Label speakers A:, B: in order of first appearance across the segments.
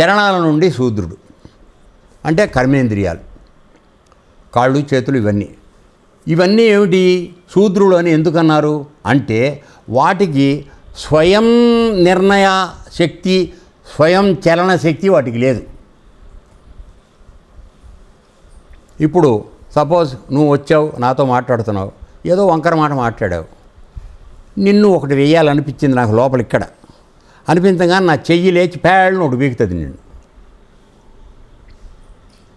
A: చరణాల నుండి శూద్రుడు. అంటే కర్మేంద్రియాలు. కాళ్ళు చేతులు ఇవన్నీ. ఇవన్నీ ఏమిటి? శూద్రుడు అని ఎందుకన్నారు? అంటే వాటికి స్వయం నిర్ణయ శక్తి స్వయం చలన శక్తి వాటికి లేదు. ఇప్పుడు సపోజ్ నువ్వు వచ్చావు నాతో మాట్లాడుతున్నావు ఏదో వంకర మాట మాట్లాడావు. నిన్ను ఒకటి వేయాలనిపించింది నాకు లోపల ఇక్కడ అనిపించగానే నా చెయ్యి లేచి పేళ్ళను ఒకటి బీకుతుంది నిన్ను.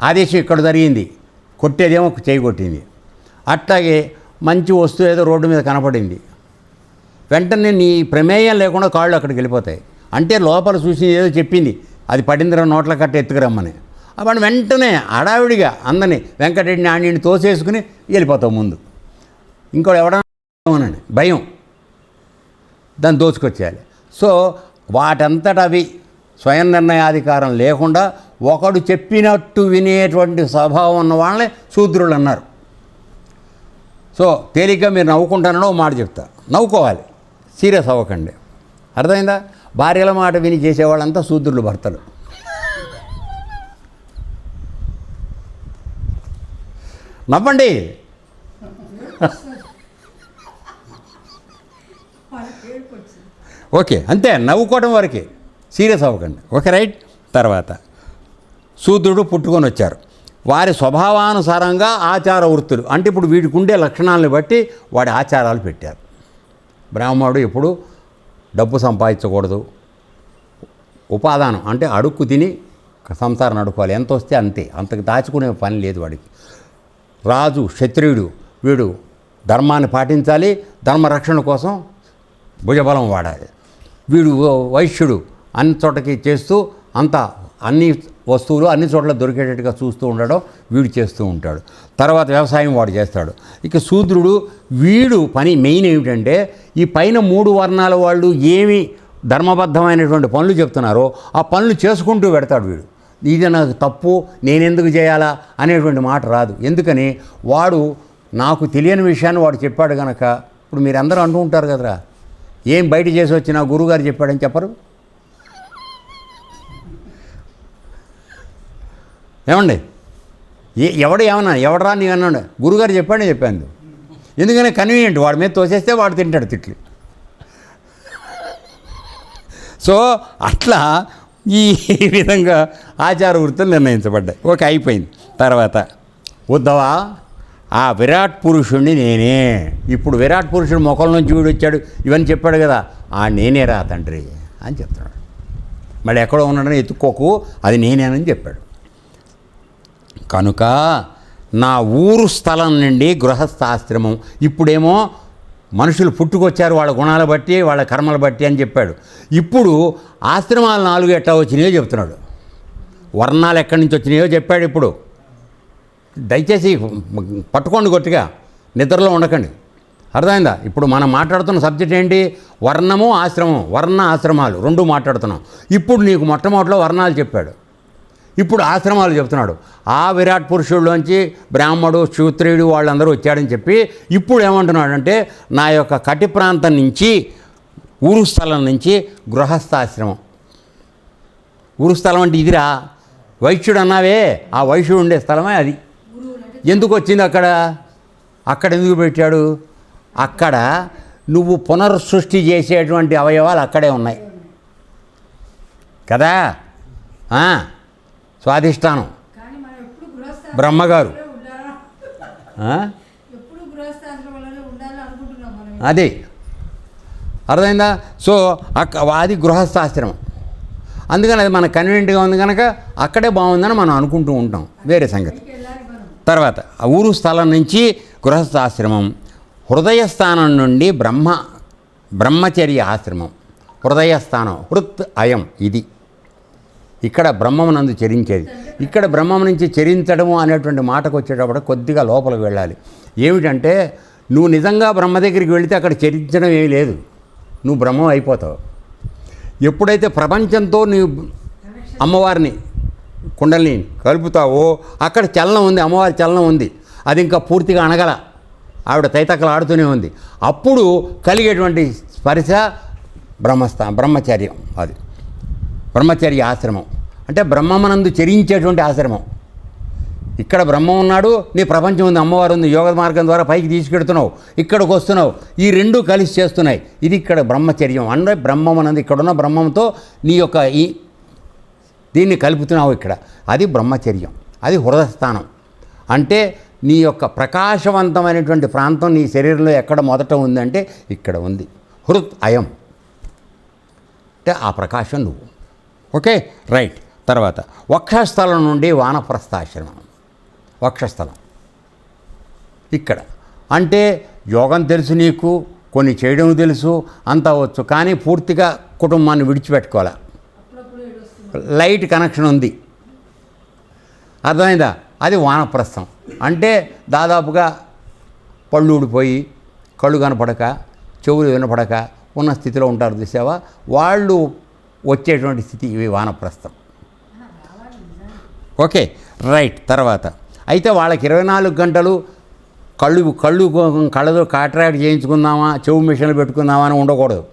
A: ఆదేశం ఇక్కడ జరిగింది. కొట్టేదేమో చేయి కొట్టింది. అట్లాగే మంచి వస్తువు ఏదో రోడ్డు మీద కనపడింది. వెంటనే నీ ప్రమేయం లేకుండా కాళ్ళు అక్కడికి వెళ్ళిపోతాయి. అంటే లోపల చూసి ఏదో చెప్పింది. అది పడిందిరా నోట్ల కట్ట ఎత్తుకురమ్మని. అప్పుడు వెంటనే హడావిడిగా అందని వెంకటరెడ్డిని ఆడిని తోసేసుకుని వెళ్ళిపోతావు ముందు. ఇంకోటి ఎవడనండి భయం. దాన్ని దోచుకొచ్చేయాలి. సో వాటంతట అవి స్వయం నిర్ణయాధికారం లేకుండా ఒకడు చెప్పినట్టు వినేటువంటి స్వభావం ఉన్న వాళ్ళని శూద్రులు అన్నారు. సో తేలిగ్గా మీరు నవ్వుకుంటానో మాట చెప్తా. నవ్వుకోవాలి. సీరియస్ అవ్వకండి. అర్థమైందా? భార్యల మాట విని చేసేవాళ్ళంతా శూద్రులు భర్తలు. నవ్వండి. ఓకే అంతే నవ్వుకోవడం వరకే. సీరియస్ అవ్వకండి. Okay right? తర్వాత శూద్రుడు పుట్టుకొని వచ్చారు. వారి స్వభావానుసారంగా ఆచార వృత్తులు అంటే ఇప్పుడు వీడికి ఉండే లక్షణాలను బట్టి వాడి ఆచారాలు పెట్టారు. బ్రాహ్మణుడు ఎప్పుడు డబ్బు సంపాదించకూడదు. ఉపాదానం అంటే అడుక్కు తిని సంసారం నడుపుకోవాలి. ఎంత వస్తే అంతే అంతకు దాచుకునే పని లేదు వాడికి. రాజు క్షత్రియుడు వీడు ధర్మాన్ని పాటించాలి ధర్మరక్షణ కోసం భుజబలం వాడాలి. వీడు వైశ్యుడు. అన్ని చోటకి చేస్తూ అంతా అన్ని వస్తువులు అన్ని చోట్ల దొరికేటట్టుగా చూస్తూ ఉండడం వీడు చేస్తూ ఉంటాడు. తర్వాత వ్యవసాయం వాడు చేస్తాడు. ఇక శూద్రుడు వీడు పని మెయిన్ ఏమిటంటే ఈ పైన మూడు వర్ణాల వాళ్ళు ఏమి ధర్మబద్ధమైనటువంటి పనులు చెప్తున్నారో ఆ పనులు చేసుకుంటూ పెడతాడు వీడు. ఇది నాకు తప్పు నేనెందుకు చేయాలా అనేటువంటి మాట రాదు. ఎందుకని? వాడు నాకు తెలియని విషయాన్ని వాడు చెప్పాడు కనుక ఇప్పుడు మీరు అందరూ అంటూ ఉంటారు కదరా. ఏం బయట చేసి వచ్చినా గురువుగారు చెప్పాడని చెప్పరు? ఏమండి? ఏ ఎవడు ఏమన్నా ఎవడరా నీ అన్నాడు? గురుగారు చెప్పాడని చెప్పాను. ఎందుకని కన్వీనియంట్ వాడి మీద తోసేస్తే వాడు తింటాడు తిట్లు. సో అట్లా ఈ విధంగా ఆచార వృత్తులు నిర్ణయించబడ్డాయి. ఓకే అయిపోయింది. తర్వాత. వద్దవా? ఆ విరాట్ పురుషుణ్ణి నేనే. ఇప్పుడు విరాట్ పురుషుడు ముఖం నుంచి వీడు వచ్చాడు. ఇవన్నీ చెప్పాడు కదా. ఆ నేనే రా తండ్రి అని చెప్తున్నాడు. మళ్ళీ ఎక్కడో ఉన్నాడని ఎత్తుక్కోకు. అది నేనేనని చెప్పాడు. కనుక నా ఊరు స్థలం నుండి గృహస్థాశ్రమం. ఇప్పుడేమో మనుషులు పుట్టుకొచ్చారు. వాళ్ళ గుణాలు బట్టి వాళ్ళ కర్మలు బట్టి అని చెప్పాడు. ఇప్పుడు ఆశ్రమాలు నాలుగు ఎట్లా వచ్చినాయో చెప్తున్నాడు. వర్ణాలు ఎక్కడి నుంచి వచ్చినాయో చెప్పాడు ఇప్పుడు. దయచేసి పట్టుకోండి గట్టిగా నిద్రలో ఉండకండి. అర్థమైందా? ఇప్పుడు మనం మాట్లాడుతున్న సబ్జెక్ట్ ఏంటి? వర్ణము ఆశ్రమం వర్ణ ఆశ్రమాలు. రెండు మాట్లాడుతున్నాం. ఇప్పుడు నీకు మొట్టమొదటిలో వర్ణాలు చెప్పాడు. ఇప్పుడు ఆశ్రమాలు చెప్తున్నాడు. ఆ విరాట్ పురుషుడిలోంచి బ్రాహ్మడు శూత్రుడు వాళ్ళందరూ వచ్చాడని చెప్పి ఇప్పుడు ఏమంటున్నాడంటే నా యొక్క కటి ప్రాంతం నుంచి ఊరు స్థలం నుంచి గృహస్థాశ్రమం. ఊరు స్థలం అంటే ఇదిరా? వైశ్యుడు అన్నావే? ఆ వైశ్యుడు ఉండే స్థలమే అది. ఎందుకు వచ్చింది అక్కడ? అక్కడ ఎందుకు పెట్టాడు? అక్కడ నువ్వు పునర్సృష్టి చేసేటువంటి అవయవాలు అక్కడే ఉన్నాయి. కదా? స్వాధిష్టానం. బ్రహ్మగారు. అది. అర్థమైందా? సో అక్క అది గృహస్థాశ్రమం. అందుకని అది మనకు కన్వీనియంట్గా ఉంది కనుక అక్కడే బాగుందని మనం అనుకుంటూ ఉంటాం. వేరే సంగతి. తర్వాత ఆ ఊరు స్థలం నుంచి గృహస్థాశ్రమం హృదయస్థానం నుండి బ్రహ్మ బ్రహ్మచర్య ఆశ్రమం. హృదయస్థానం హృత్ అయం ఇది. ఇక్కడ బ్రహ్మమునందు చరించేది. ఇక్కడ బ్రహ్మం నుంచి చరించడము అనేటువంటి మాటకు వచ్చేటప్పుడు కొద్దిగా లోపలికి వెళ్ళాలి. ఏమిటంటే నువ్వు నిజంగా బ్రహ్మ దగ్గరికి వెళితే అక్కడ చరించడం ఏమీ లేదు. నువ్వు బ్రహ్మం అయిపోతావు. ఎప్పుడైతే ప్రపంచంతో నువ్వు అమ్మవారిని కుండల్ని కలుపుతావో అక్కడ చలనం ఉంది అమ్మవారి చలనం ఉంది. అది ఇంకా పూర్తిగా అనగల. ఆవిడ తైతక్కలు ఆడుతూనే ఉంది. అప్పుడు కలిగేటువంటి స్పర్శ బ్రహ్మస్థా బ్రహ్మచర్యం అది. బ్రహ్మచర్య ఆశ్రమం. అంటే బ్రహ్మమనందు చరించేటువంటి ఆశ్రమం. ఇక్కడ బ్రహ్మ ఉన్నాడు నీ ప్రపంచం ఉంది అమ్మవారు ఉంది యోగ మార్గం ద్వారా పైకి తీసుకెడుతున్నావు ఇక్కడికి వస్తున్నావు. ఈ రెండు కలిసి చేస్తున్నాయి. ఇది ఇక్కడ బ్రహ్మచర్యం. అంటే బ్రహ్మమనందు ఇక్కడున్న బ్రహ్మంతో నీ యొక్క ఈ దీన్ని కలుపుతున్నావు ఇక్కడ. అది బ్రహ్మచర్యం. అది హృదయస్థానం. అంటే నీ యొక్క ప్రకాశవంతమైనటువంటి ప్రాంతం నీ శరీరంలో ఎక్కడ మొదట ఉందంటే ఇక్కడ ఉంది. హృత్ అయం. అంటే ఆ ప్రకాశం నువ్వు. ఓకే? రైట్. తర్వాత వక్షస్థలం నుండి వానప్రస్థాశ్రమం. వక్షస్థలం. ఇక్కడ. అంటే యోగం తెలుసు నీకు కొన్ని చేయడం తెలుసు అంతా వచ్చు. కానీ పూర్తిగా కుటుంబాన్ని విడిచిపెట్టుకోవాలి? లైట్ కనెక్షన్ ఉంది. అర్థమైందా? అది వానప్రస్థం. అంటే దాదాపుగా పళ్ళు ఊడిపోయి కళ్ళు కనపడక చెవులు వినపడక ఉన్న స్థితిలో ఉంటారు చూసావా? వాళ్ళు వచ్చేటువంటి స్థితి ఇవి వానప్రస్థం. Okay right. తర్వాత అయితే వాళ్ళకి ఇరవై నాలుగు గంటలు కళ్ళు కళ్ళు కళ్ళతో కాంట్రాక్ట్ చేయించుకుందామా చెవు మిషన్లు పెట్టుకుందామా అని ఉండకూడదు.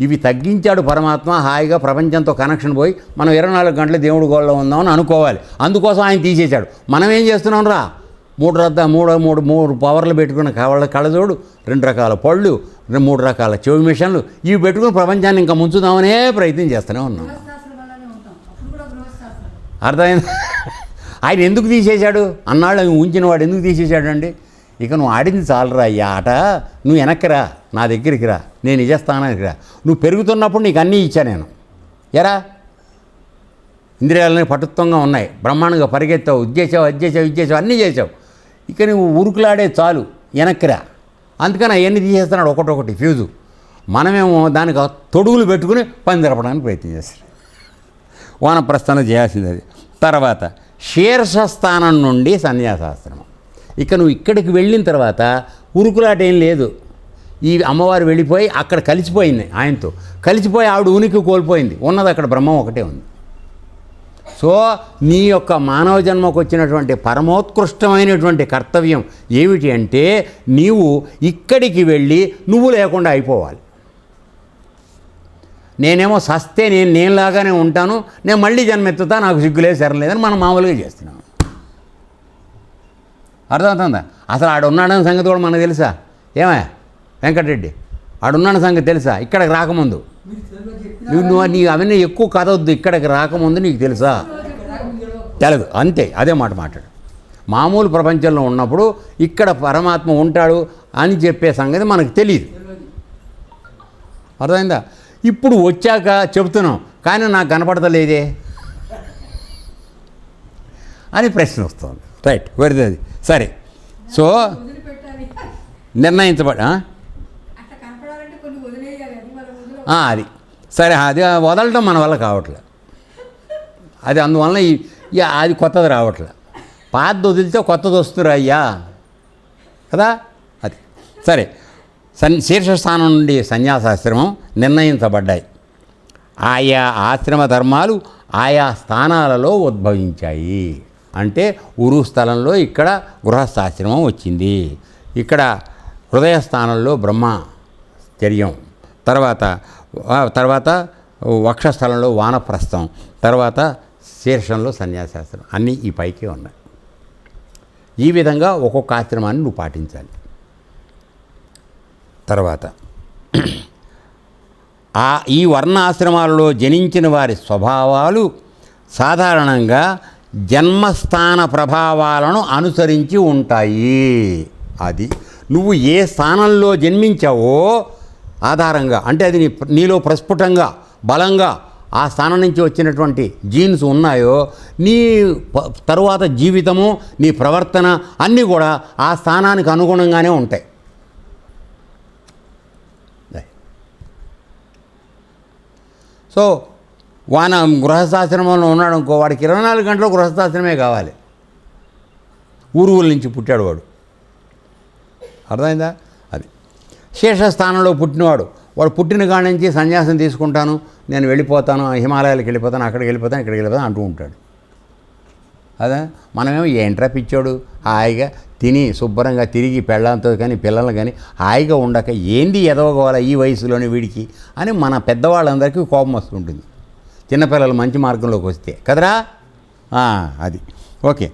A: ఇవి తగ్గించాడు పరమాత్మ హాయిగా ప్రపంచంతో కనెక్షన్ పోయి మనం ఇరవై నాలుగు గంటలు దేవుడి గోళ్ళలో ఉందామని అనుకోవాలి. అందుకోసం ఆయన తీసేశాడు. మనం ఏం చేస్తున్నాం రా? మూడు రద్ద మూడు మూడు మూడు పవర్లు పెట్టుకున్న కళ్ళ కళ్ళజోడు రెండు రకాల పళ్ళు రెండు మూడు రకాల చెవి మిషన్లు. ఇవి పెట్టుకుని ప్రపంచాన్ని ఇంకా ముంచుదామనే ప్రయత్నం చేస్తూనే ఉన్నాం. అర్థమైంది? ఆయన ఎందుకు తీసేశాడు? అన్నాళ్ళు ఉంచిన వాడు ఎందుకు తీసేశాడు అండి ఇక నువ్వు ఆడింది చాలరా ఈ ఆట? నువ్వు వెనక్కిరా నా దగ్గరికి రా నేను నిజస్థానానికి రా. నువ్వు పెరుగుతున్నప్పుడు నీకు అన్నీ ఇచ్చా నేను. ఎరా? ఇంద్రియాలని పటుత్వంగా ఉన్నాయి. బ్రహ్మాండంగా పరిగెత్తావు ఉద్దేశావు అద్దేశావు ఇచ్చేసావు అన్నీ చేసావు. ఇక నువ్వు ఉరుకులాడే చాలు వెనక్కిరా అందుకని అవన్నీ తీసేస్తున్నాడు ఒకటొకటి ఫ్యూజు. మనమేమో దానికి తొడుగులు పెట్టుకుని పని జరపడానికి ప్రయత్నం చేస్తాం వానప్రస్థానం చేయాల్సింది అది. తర్వాత శీర్షస్థానం నుండి సన్యాసాశ్రమం. ఇక నువ్వు ఇక్కడికి వెళ్ళిన తర్వాత ఉరుకులాట ఏం లేదు. ఈ అమ్మవారు వెళ్ళిపోయి అక్కడ కలిసిపోయింది ఆయనతో. కలిసిపోయి ఆవిడ ఉనికి కోల్పోయింది. ఉన్నది అక్కడ బ్రహ్మం ఒకటే ఉంది. సో నీ యొక్క మానవ జన్మకు వచ్చినటువంటి పరమోత్కృష్టమైనటువంటి కర్తవ్యం ఏమిటి అంటే నీవు ఇక్కడికి వెళ్ళి నువ్వు లేకుండా అయిపోవాలి. నేనేమో సస్తే నేను నేనులాగానే ఉంటాను నేను మళ్ళీ జన్మెత్తుతా నాకు సిగ్గులేదు సరలేదని మనం మామూలుగా చేస్తున్నాం. అర్థమవుతుందా? అసలు ఆడున్నాడని సంగతి కూడా మనకు తెలుసా? ఏమే వెంకటరెడ్డి. ఆడున్నాడు సంగతి తెలుసా? ఇక్కడికి రాకముందు. నువ్వు నువ్వు నీ అవన్నీ ఎక్కువ కదవద్దు ఇక్కడికి రాకముందు నీకు తెలుసా? తెలదు అంతే అదే మాట మాట్లాడు. మామూలు ప్రపంచంలో ఉన్నప్పుడు ఇక్కడ పరమాత్మ ఉంటాడు అని చెప్పే సంగతి మనకు తెలియదు అర్థమైందా? ఇప్పుడు వచ్చాక చెబుతున్నాం కానీ నాకు కనపడతలేదే. అని ప్రశ్న వస్తుంది. రైట్ వెరీ అది సరే. సో నిర్ణయించబడి ఆ?
B: అట్లా కనపడాలంటే కొన్ని వదిలేయాలి అది.
A: సరే అది వదలటం మన వల్ల కావట్లే. అది అందువలన ఈ అది కొత్తది రావట్లే. పాతది వదిలితే కొత్తది వస్తురా అయ్యా. కదా? అది. సరే. సన్ శీర్షస్థానం నుండి సన్యాసాశ్రమం నిర్ణయించబడ్డాయి. ఆయా ఆశ్రమ ధర్మాలు ఆయా స్థానాలలో ఉద్భవించాయి. అంటే ఉరు స్థలంలో ఇక్కడ గృహస్థాశ్రమం వచ్చింది. ఇక్కడ హృదయ స్థానంలో బ్రహ్మచర్యం తర్వాత తర్వాత వక్షస్థలంలో వానప్రస్థం తర్వాత శీర్షంలో సన్యాసాశ్రమం. అన్నీ ఈ పైకే ఉన్నాయి. ఈ విధంగా ఒక్కొక్క ఆశ్రమాన్ని నువ్వు పాటించాలి. తర్వాత ఆ ఈ వర్ణాశ్రమాలలో జనించిన వారి స్వభావాలు సాధారణంగా జన్మస్థాన ప్రభావాలను అనుసరించి ఉంటాయి. అది నువ్వు ఏ స్థానంలో జన్మించావో ఆధారంగా అంటే అది నీ నీలో ప్రస్ఫుటంగా బలంగా ఆ స్థానం నుంచి వచ్చినటువంటి జీన్స్ ఉన్నాయో నీ ప- తరువాత జీవితము నీ ప్రవర్తన అన్నీ కూడా ఆ స్థానానికి అనుగుణంగానే ఉంటాయి. సో వాన గృహస్థాశ్రమంలో ఉన్నాడు అనుకో వాడికి ఇరవై నాలుగు గంటలు గృహస్థాశ్రమే కావాలి. ఊరువుల నుంచి పుట్టాడు వాడు. అర్థమైందా? శేషస్థానంలో పుట్టినవాడు. వాడు పుట్టిన కాడి నుంచి సన్యాసం తీసుకుంటాను నేను వెళ్ళిపోతాను హిమాలయాలకు వెళ్ళిపోతాను అక్కడికి వెళ్ళిపోతాను ఇక్కడికి వెళ్ళిపోతాను అంటూ ఉంటాడు. అదే? మనమేమో ఏంట్రా పిచ్చాడు? హాయిగా తిని శుభ్రంగా తిరిగి పెళ్ళంతో కానీ పిల్లలు కానీ హాయిగా ఉండక ఏంది ఎదవగోవాల ఈ వయసులోనే వీడికి? అని మన పెద్దవాళ్ళందరికీ కోపం వస్తుంటుంది. చిన్నపిల్లలు మంచి మార్గంలోకి వస్తే. కదరా? అది. ఓకే.